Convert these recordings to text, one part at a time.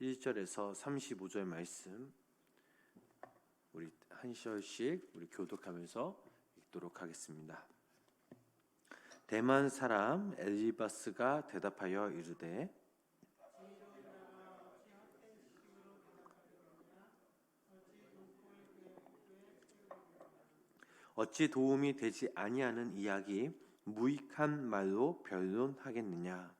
1절에서 35절 말씀 우리 한 절씩 우리 교독하면서 읽도록 하겠습니다. 대만 사람 엘리바스가 대답하여 이르되 어찌 도움이 되지 아니하는 이야기 무익한 말로 변론하겠느냐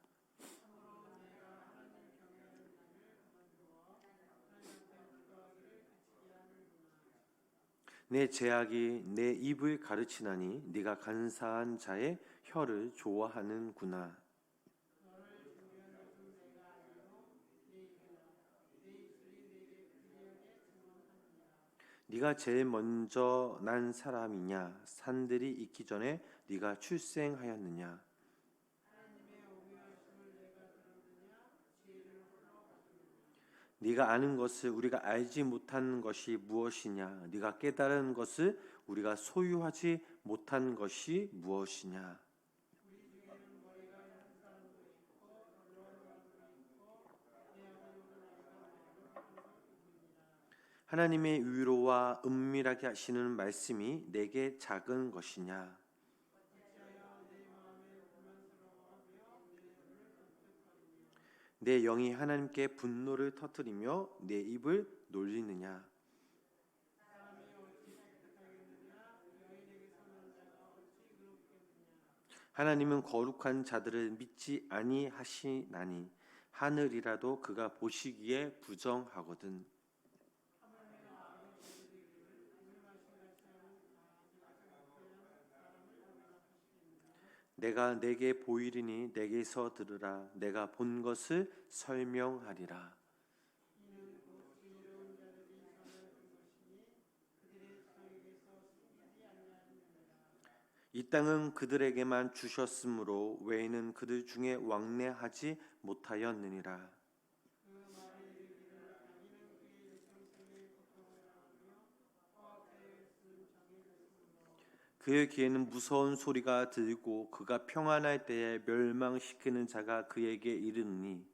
내 제약이 내 입을 가르치나니 네가 간사한 자의 혀를 좋아하는구나. 네가 제일 먼저 난 사람이냐? 산들이 있기 전에 네가 출생하였느냐? 네가 아는 것을 우리가 알지 못한 것이 무엇이냐? 네가 깨달은 것을 우리가 소유하지 못한 것이 무엇이냐? 하나님의 위로와 은밀하게 하시는 말씀이 내게 작은 것이냐? 내 영이 하나님께 분노를 터뜨리며 내 입을 놀리느냐? 하나님은 거룩한 자들을 믿지 아니하시나니 하늘이라도 그가 보시기에 부정하거든. 내가 내게 보이리니 내게서 들으라. 내가 본 것을 설명하리라. 이 땅은 그들에게만 주셨으므로 외에는 그들 중에 왕래하지 못하였느니라 그의 귀에는 무서운 소리가 들고 그가 평안할 때에 멸망시키는 자가 그에게 이르니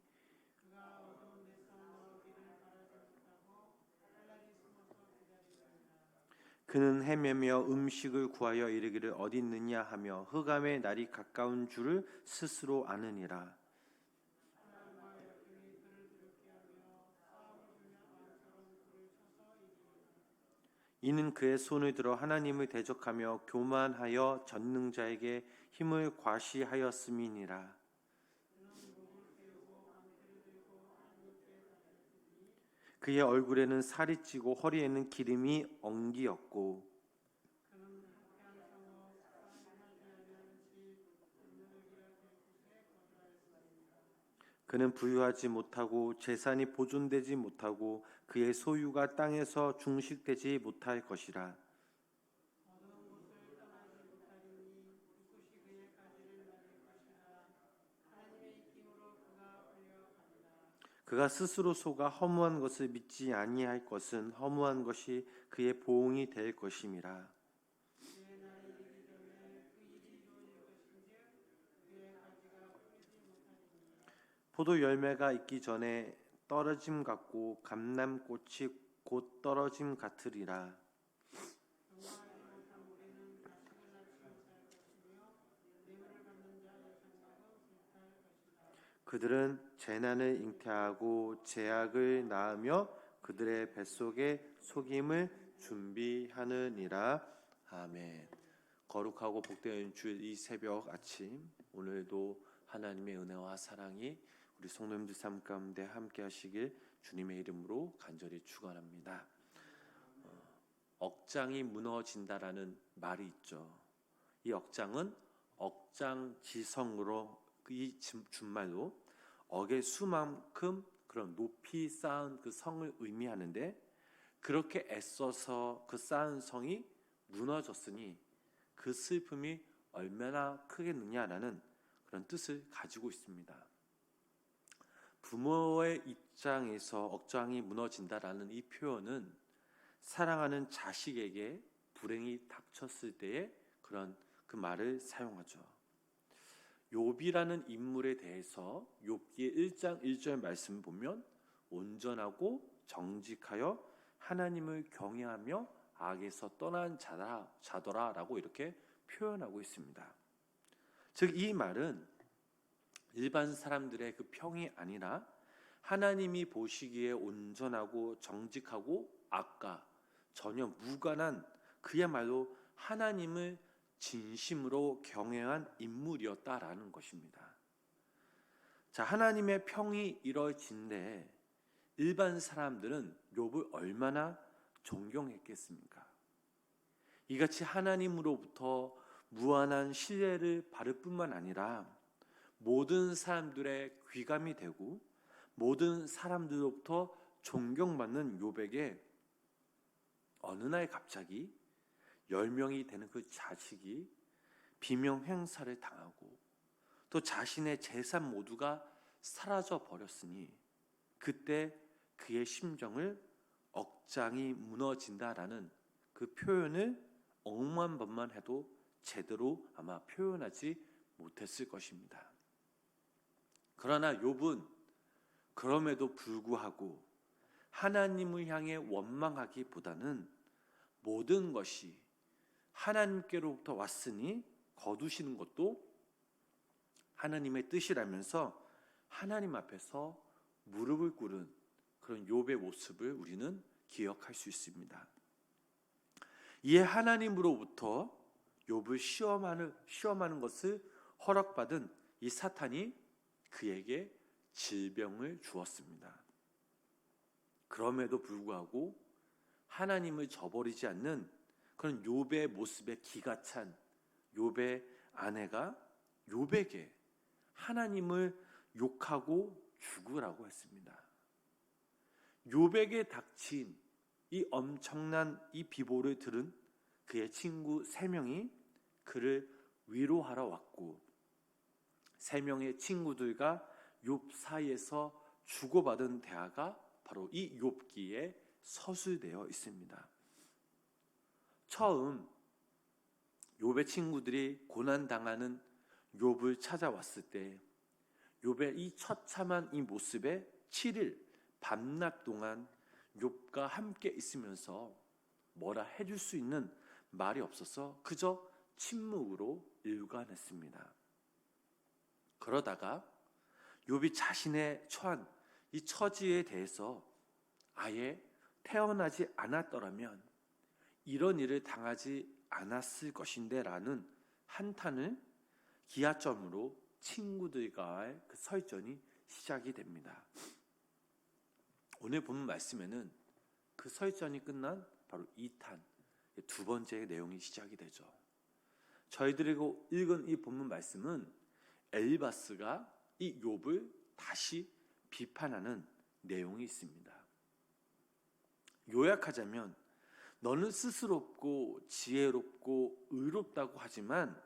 그는 헤매며 음식을 구하여 이르기를 어디 있느냐 하며 흑암의 날이 가까운 줄을 스스로 아느니라 이는 그의 손을 들어 하나님을 대적하며 교만하여 전능자에게 힘을 과시하였음이니라. 그의 얼굴에는 살이 찌고 허리에는 기름이 엉기었고 그는 부유하지 못하고 재산이 보존되지 못하고 그의 소유가 땅에서 중식되지 못할 것이라. 그가 스스로 속아 허무한 것을 믿지 아니할 것은 허무한 것이 그의 보응이 될 것임이라. 포도 열매가 있기 전에 떨어짐 같고 감람꽃이 곧 떨어짐 같으리라. 그들은 재난을 잉태하고 제약을 낳으며 그들의 뱃속에 속임을 준비하느니라. 아멘. 거룩하고 복된 주 이 새벽 아침 오늘도 하나님의 은혜와 사랑이 우리 성도님들 삶 가운데 함께 하시길 주님의 이름으로 간절히 축원합니다. 어, 억장이 무너진다라는 말이 있죠. 이 억장은 억장지성으로 이 준말로 억의 수만큼 그런 높이 쌓은 그 성을 의미하는데 그렇게 애써서 그 쌓은 성이 무너졌으니 그 슬픔이 얼마나 크겠느냐라는 그런 뜻을 가지고 있습니다. 부모의 입장에서 억장이 무너진다라는 이 표현은 사랑하는 자식에게 불행이 닥쳤을 때의 그런 그 말을 사용하죠. 욥이라는 인물에 대해서 욥기의 1장 1절 말씀 보면 온전하고 정직하여 하나님을 경외하며 악에서 떠난 자라, 자더라라고 이렇게 표현하고 있습니다. 즉 이 말은 일반 사람들의 그 평이 아니라 하나님이 보시기에 온전하고 정직하고 악과 전혀 무관한 그야말로 하나님을 진심으로 경외한 인물이었다라는 것입니다. 자, 하나님의 평이 이뤄진데 일반 사람들은 욥을 얼마나 존경했겠습니까? 이같이 하나님으로부터 무한한 신뢰를 받을 뿐만 아니라 모든 사람들의 귀감이 되고 모든 사람들로부터 존경받는 욥에게 어느 날 갑자기 열 명이 되는 그 자식이 비명 행사를 당하고 또 자신의 재산 모두가 사라져 버렸으니 그때 그의 심정을 억장이 무너진다라는 그 표현을 억만 번만 해도 제대로 아마 표현하지 못했을 것입니다. 그러나 욥은 그럼에도 불구하고 하나님을 향해 원망하기보다는 모든 것이 하나님께로부터 왔으니 거두시는 것도 하나님의 뜻이라면서 하나님 앞에서 무릎을 꿇은 그런 욥의 모습을 우리는 기억할 수 있습니다. 이에 하나님으로부터 욥을 시험하는 시험하는 것을 허락받은 이 사탄이 그에게 질병을 주었습니다. 그럼에도 불구하고 하나님을 저버리지 않는 그런 욥의 모습에 기가 찬 욥의 아내가 욥에게 하나님을 욕하고 죽으라고 했습니다. 욥에게 닥친 이 엄청난 이 비보를 들은 그의 친구 세 명이 그를 위로하러 왔고 세 명의 친구들과 욥 사이에서 주고받은 대화가 바로 이 욥기에 서술되어 있습니다. 처음 욥의 친구들이 고난 당하는 욥을 찾아왔을 때 욥의 이 처참한 이 모습에 7일 밤낮 동안 욥과 함께 있으면서 뭐라 해줄 수 있는 말이 없어서 그저 침묵으로 일관했습니다. 그러다가 욥이 자신의 처한 이 처지에 대해서 아예 태어나지 않았더라면 이런 일을 당하지 않았을 것인데라는 한탄을 기하점으로 친구들과의 그 설전이 시작이 됩니다. 오늘 본 말씀에는 그 설전이 끝난 바로 2탄 두 번째 내용이 시작이 되죠. 저희들이 읽은 이 본문 말씀은 엘바스가 이 욥을 다시 비판하는 내용이 있습니다. 요약하자면 너는 스스롭고 지혜롭고 의롭다고 하지만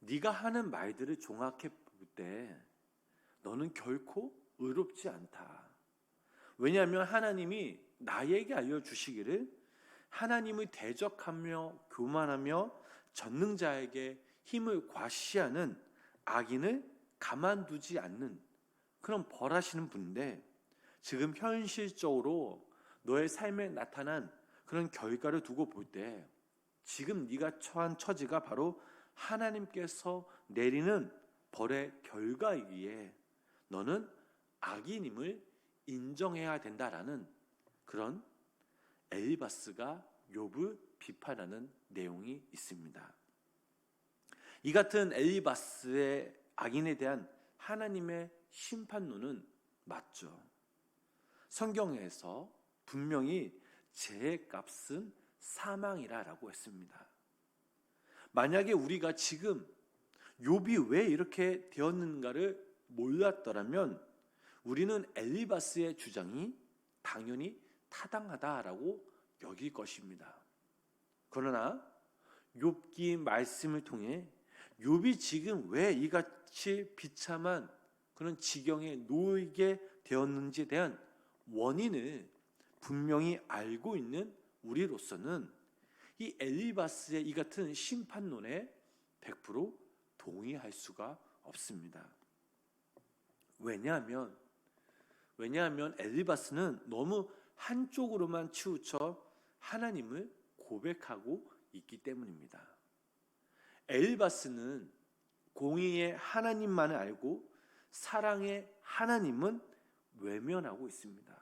네가 하는 말들을 종합해 볼 때 너는 결코 의롭지 않다. 왜냐하면 하나님이 나에게 알려주시기를 하나님을 대적하며 교만하며 전능자에게 힘을 과시하는 악인을 가만두지 않는 그런 벌하시는 분인데 지금 현실적으로 너의 삶에 나타난 그런 결과를 두고 볼 때 지금 네가 처한 처지가 바로 하나님께서 내리는 벌의 결과이기에 너는 악인임을 인정해야 된다라는 그런 엘리바스가 욥을 비판하는 내용이 있습니다. 이 같은 엘리바스의 악인에 대한 하나님의 심판론은 맞죠. 성경에서 분명히 죄의 값은 사망이라라고 했습니다. 만약에 우리가 지금 욥이 왜 이렇게 되었는가를 몰랐더라면 우리는 엘리바스의 주장이 당연히 타당하다라고 여길 것입니다. 그러나 욥기 말씀을 통해 욥이 지금 왜 이같이 비참한 그런 지경에 놓이게 되었는지에 대한 원인을 분명히 알고 있는 우리로서는 이 엘리바스의 이 같은 심판론에 100% 동의할 수가 없습니다. 왜냐하면 왜냐하면 엘리바스는 너무 한쪽으로만 치우쳐 하나님을 고백하고 있기 때문입니다. 엘리바스는 공의의 하나님만을 알고 사랑의 하나님은 외면하고 있습니다.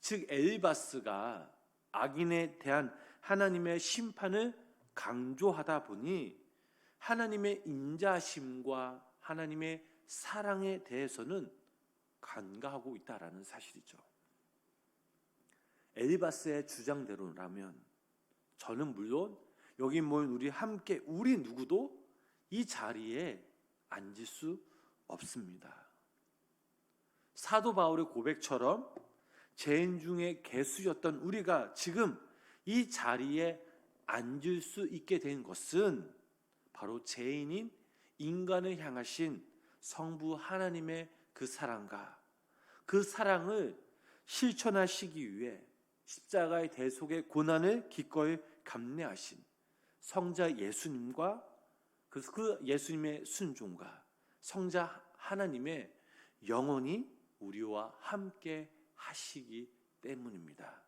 즉 엘리바스가 악인에 대한 하나님의 심판을 강조하다 보니 하나님의 인자심과 하나님의 사랑에 대해서는 간과하고 있다라는 사실이죠. 엘리바스의 주장대로라면 저는 물론 여기 모인 우리 함께 우리 누구도 이 자리에 앉을 수 없습니다. 사도 바울의 고백처럼 죄인 중에 개수였던 우리가 지금 이 자리에 앉을 수 있게 된 것은 바로 죄인인 인간을 향하신 성부 하나님의 그 사랑과 그 사랑을 실천하시기 위해 십자가의 대속의 고난을 기꺼이 감내하신 성자 예수님과 그 예수님의 순종과 성자 하나님의 영원히 우리와 함께 하시기 때문입니다.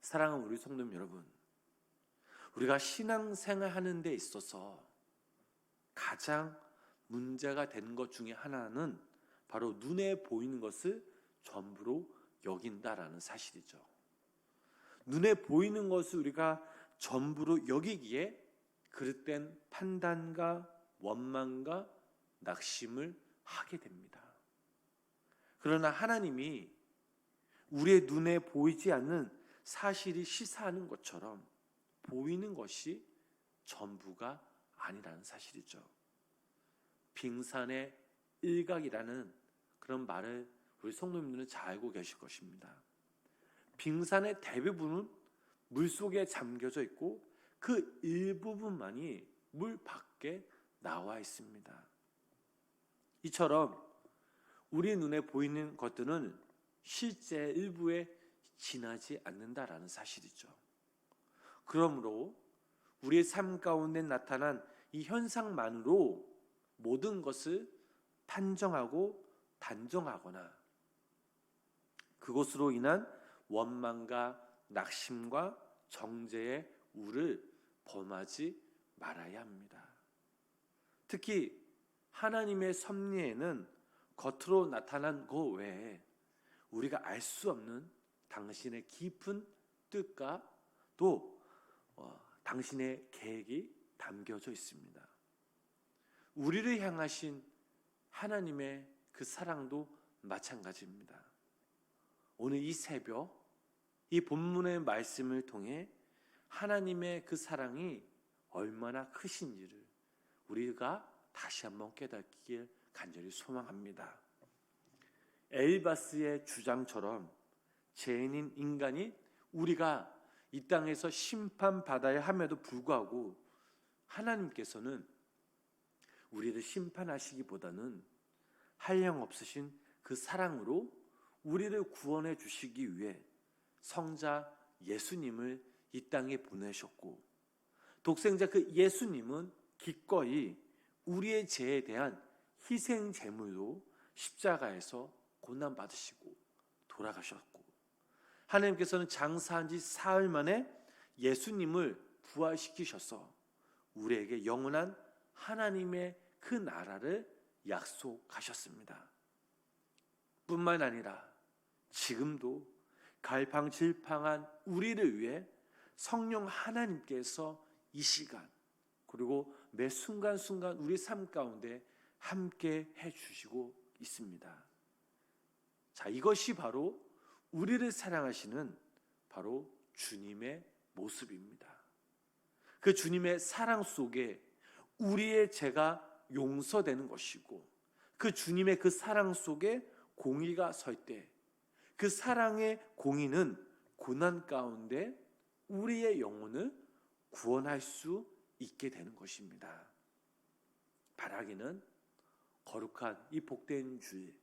사랑하는 우리 성도님 여러분, 우리가 신앙생활 하는 데 있어서 가장 문제가 되는 것 중에 하나는 바로 눈에 보이는 것을 전부로 여긴다라는 사실이죠. 눈에 보이는 것을 우리가 전부로 여기기에 그릇된 판단과 원망과 낙심을 하게 됩니다. 그러나 하나님이 우리의 눈에 보이지 않는 사실이 시사하는 것처럼 보이는 것이 전부가 아니라는 사실이죠. 빙산의 일각이라는 그런 말을 우리 성도님들은 잘 알고 계실 것입니다. 빙산의 대부분은 물 속에 잠겨져 있고 그 일부분만이 물 밖에 나와 있습니다. 이처럼 우리 눈에 보이는 것들은 실제 일부에 지나지 않는다라는 사실이죠. 그러므로 우리의 삶 가운데 나타난 이 현상만으로 모든 것을 판정하고 단정하거나 그것으로 인한 원망과 낙심과 정죄의 우를 범하지 말아야 합니다. 특히 하나님의 섭리에는 겉으로 나타난 그 외에 우리가 알 수 없는 당신의 깊은 뜻과 또 어, 당신의 계획이 담겨져 있습니다. 우리를 향하신 하나님의 그 사랑도 마찬가지입니다. 오늘 이 새벽 이 본문의 말씀을 통해 하나님의 그 사랑이 얼마나 크신지를 우리가 다시 한번 깨닫기를 간절히 소망합니다. 엘바스의 주장처럼 죄인인 인간이 우리가 이 땅에서 심판받아야 함에도 불구하고 하나님께서는 우리를 심판하시기보다는 한량 없으신 그 사랑으로 우리를 구원해 주시기 위해 성자 예수님을 이 땅에 보내셨고 독생자 그 예수님은 기꺼이 우리의 죄에 대한 희생 제물로 십자가에서 고난 받으시고 돌아가셨고 하나님께서는 장사한 지 사흘 만에 예수님을 부활시키셔서 우리에게 영원한 하나님의 그 나라를 약속하셨습니다. 뿐만 아니라 지금도 갈팡질팡한 우리를 위해 성령 하나님께서 이 시간 그리고 매 순간순간 우리 삶 가운데 함께 해 주시고 있습니다. 자, 이것이 바로 우리를 사랑하시는 바로 주님의 모습입니다. 그 주님의 사랑 속에 우리의 죄가 용서되는 것이고 그 주님의 그 사랑 속에 공의가 설 때 그 사랑의 공의는 고난 가운데 우리의 영혼을 구원할 수 있게 되는 것입니다. 바라기는 거룩한 이 복된 주일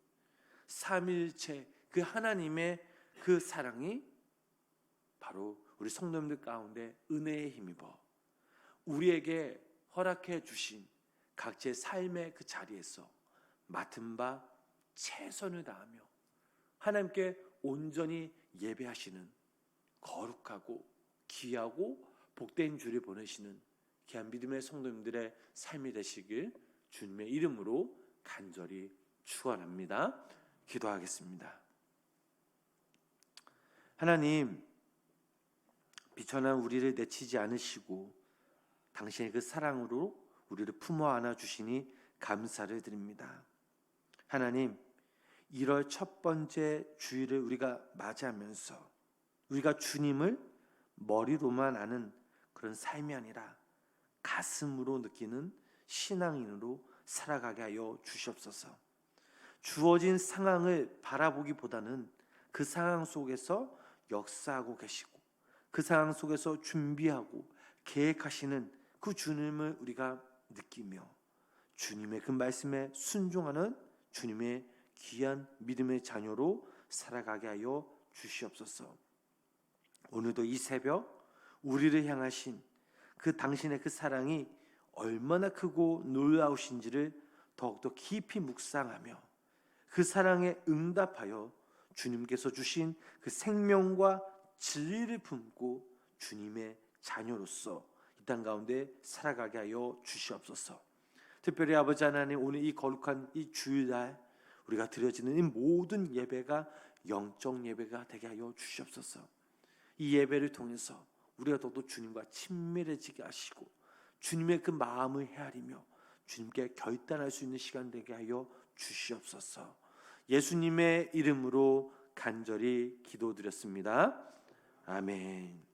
삼일체 그 하나님의 그 사랑이 바로 우리 성도님들 가운데 은혜에 힘입어 우리에게 허락해 주신 각자의 삶의 그 자리에서 맡은 바 최선을 다하며 하나님께 온전히 예배하시는 거룩하고 귀하고 복된 주를 보내시는 귀한 믿음의 성도님들의 삶이 되시길 주님의 이름으로 간절히 축원합니다. 기도하겠습니다. 하나님 비천한 우리를 내치지 않으시고 당신의 그 사랑으로 우리를 품어 안아 주시니 감사를 드립니다. 하나님 1월 첫 번째 주일을 우리가 맞이하면서 우리가 주님을 머리로만 아는 그런 삶이 아니라 가슴으로 느끼는 신앙인으로 살아가게 하여 주시옵소서. 주어진 상황을 바라보기보다는 그 상황 속에서 역사하고 계시고 그 상황 속에서 준비하고 계획하시는 그 주님을 우리가 느끼며 주님의 그 말씀에 순종하는 주님의 귀한 믿음의 자녀로 살아가게 하여 주시옵소서. 오늘도 이 새벽 우리를 향하신 그 당신의 그 사랑이 얼마나 크고 놀라우신지를 더욱더 깊이 묵상하며 그 사랑에 응답하여 주님께서 주신 그 생명과 진리를 품고 주님의 자녀로서 이 땅 가운데 살아가게 하여 주시옵소서. 특별히 아버지 하나님 오늘 이 거룩한 이 주일날 우리가 드려지는 이 모든 예배가 영적 예배가 되게 하여 주시옵소서. 이 예배를 통해서 우리가 더욱더 주님과 친밀해지게 하시고 주님의 그 마음을 헤아리며 주님께 결단할 수 있는 시간 되게 하여 주시옵소서. 예수님의 이름으로 간절히 기도드렸습니다. 아멘.